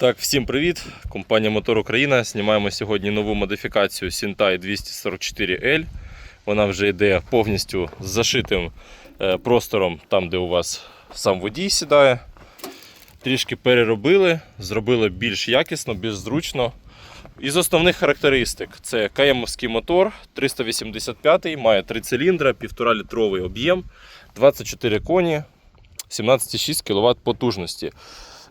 Так, всім привіт! Компанія Мотор Україна. Знімаємо сьогодні нову модифікацію Sintai 244L. Вона вже йде повністю з зашитим е, простором, там, де у вас сам водій сідає. Трішки переробили, зробили більш якісно, більш зручно. Із основних характеристик це КМовський мотор 385 має 3 циліндра, 1,5 літровий об'єм, 24 коні, 17,6 кВт потужності.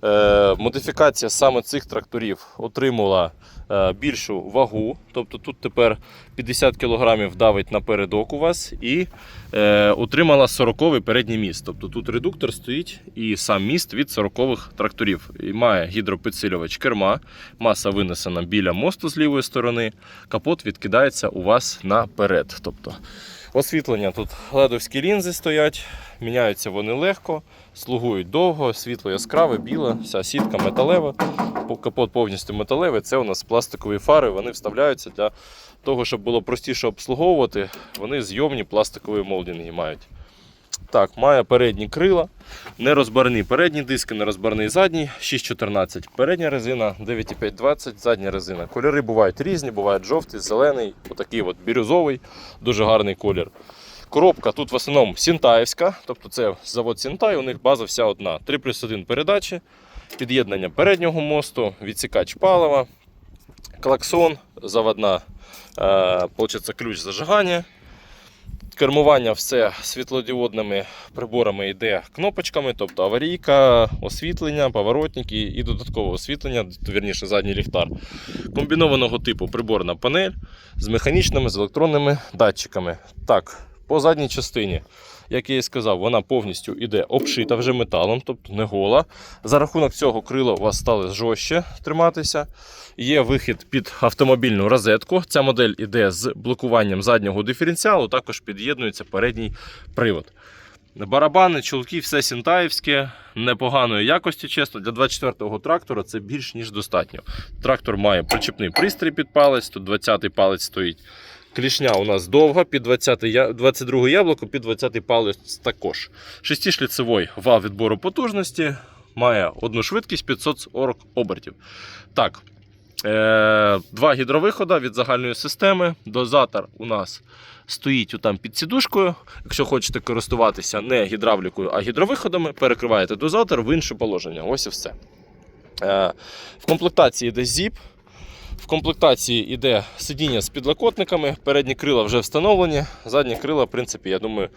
Е, модифікація саме цих тракторів отримала е, більшу вагу. Тобто тут тепер 50 кг давить напередок у вас і е, отримала 40-й передній міст. Тобто тут редуктор стоїть і сам міст від 40-х тракторів. І має гідропідсилювач керма, маса винесена біля мосту з лівої сторони, капот відкидається у вас наперед. Тобто Освітлення тут ледовські лінзи стоять, міняються вони легко, слугують довго, світло яскраве, біле, вся сітка металева. Капот повністю металевий. Це у нас пластикові фари, вони вставляються для того, щоб було простіше обслуговувати. Вони зйомні пластикові молдинги мають. Так, має передні крила, нерозбарні передні диски, нерозбарний задній, 6,14 передня резина, 9,520 задня резина. Кольори бувають різні, бувають жовтий, зелений, отакий от бірюзовий, дуже гарний колір. Коробка тут в основному сінтаївська, тобто це завод Сінтай, у них база вся одна. 3 плюс 1 передачі, під'єднання переднього мосту, відсікач палива, клаксон, заводна, е, ключ зажигання. Кермування все світлодіодними приборами йде кнопочками, тобто аварійка, освітлення, поворотники і додаткове освітлення, вірніше задній ліхтар. Комбінованого типу приборна панель з механічними, з електронними датчиками. Так, по задній частині, як я і сказав, вона повністю йде обшита вже металом, тобто не гола. За рахунок цього крила у вас стали жорстче триматися. Є вихід під автомобільну розетку. Ця модель іде з блокуванням заднього диференціалу, також під'єднується передній привод. Барабани, чулки, все сінтаївське, непоганої якості, чесно. Для 24-го трактора це більш ніж достатньо. Трактор має причепний пристрій під палець, тут 20-й палець стоїть. Клішня у нас довга, під 20 22 яблуко, під 20 палець також. Шестишліцевий вал відбору потужності, має одну швидкість 540 обертів. Так, е, два гідровихода від загальної системи. Дозатор у нас стоїть отам під сідушкою. Якщо хочете користуватися не гідравлікою, а гідровиходами, перекриваєте дозатор в інше положення. Ось і все. Е, в комплектації йде зіп. В комплектації йде сидіння з підлокотниками, передні крила вже встановлені, задні крила, в принципі, я думаю,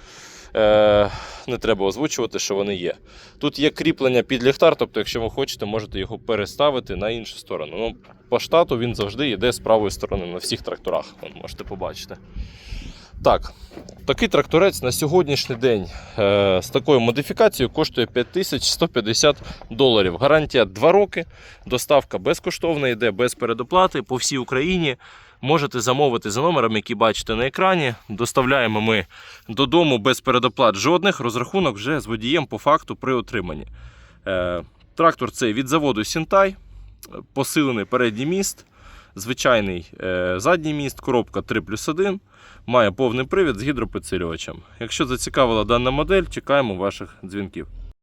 е, не треба озвучувати, що вони є. Тут є кріплення під ліхтар, тобто, якщо ви хочете, можете його переставити на іншу сторону. Ну, по штату він завжди йде з правої сторони на всіх тракторах, можете побачити. Так, такий тракторець на сьогоднішній день е, з такою модифікацією коштує 5150 доларів. Гарантія 2 роки. Доставка безкоштовна, йде без передоплати по всій Україні. Можете замовити за номером, який бачите на екрані. Доставляємо ми додому без передоплат жодних. Розрахунок вже з водієм по факту при отриманні. Е, трактор цей від заводу Сінтай, посилений передній міст, звичайний е, задній міст, коробка 3 плюс 1. Має повний привід з гідропідсилювачем. Якщо зацікавила дана модель, чекаємо ваших дзвінків.